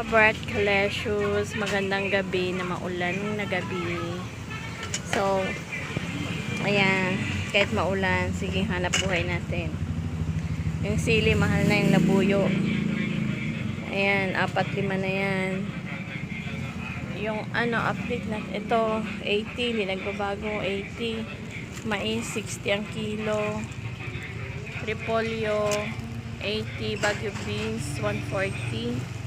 kabart, kaleshus, magandang gabi na maulan na gabi. So, ayan, kahit maulan, sige hanap buhay natin. Yung sili, mahal na yung labuyo. Ayan, apat lima na yan. Yung ano, update na, ito, 80, hindi nagbabago, 80. Mais, 60 ang kilo. Repolyo, 80. Baguio beans, 140.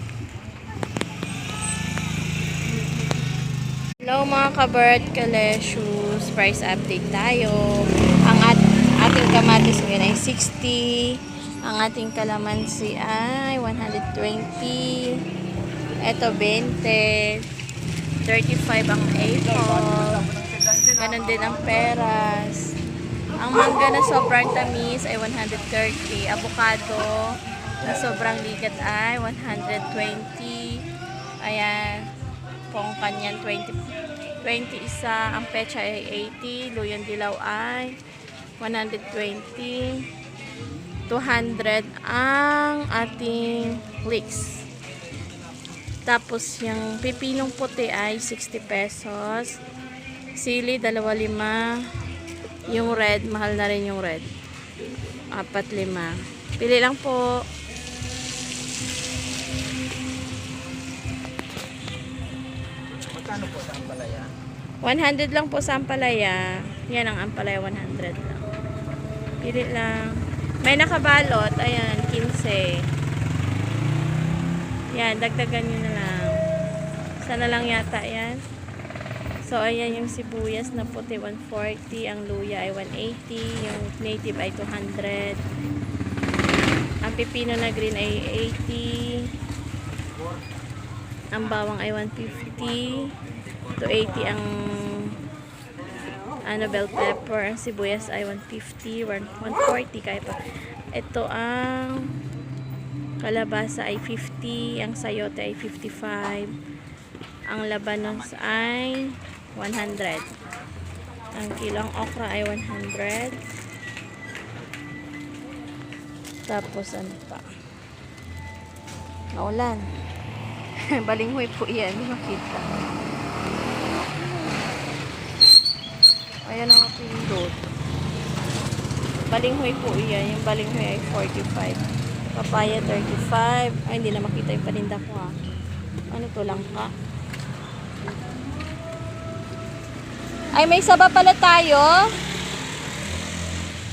Hello mga kabert, kaleshus, price update tayo. Ang at ating kamatis ngayon ay 60. Ang ating kalamansi ay 120. Ito 20. 35 ang apple. Ganon din ang peras. Ang mangga na sobrang tamis ay 130. Avocado na sobrang ligat ay 120. Ayan. Pong kanyan 20, 20 isa. Ang pecha ay 80. Luyan dilaw ay 120. 200 ang ating leeks. Tapos yung pipinong puti ay 60 pesos. Sili, 2.5. Yung red, mahal na rin yung red. 4.5. Pili lang po. Magkano po sa ampalaya? 100 lang po sa ampalaya. Yan ang ampalaya, 100 lang. Pili lang. May nakabalot. Ayan, 15. Yan, dagdagan nyo na lang. Sana lang yata yan. So, ayan yung sibuyas na puti, 140. Ang luya ay 180. Yung native ay 200. Ang pipino na green ay 80. Ang bawang ay 150. To 80 ang ano, bell pepper. Ang sibuyas ay 150. 140 kaya pa. Ito ang kalabasa ay 50. Ang sayote ay 55. Ang labanos ay 100. Ang kilong okra ay 100. Tapos ano pa? Naulan. Balinghoy po yan. Hindi makita. Ayan ang aking load. Balinghoy po yan. Yung balinghoy ay 45. Papaya 35. Ay, hindi na makita yung paninda ko ha. Ano to lang ka? Ay, may saba pala tayo.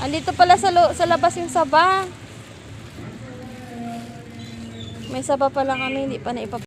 Andito pala sa, sa labas yung saba. May saba pala kami, hindi pa na ipap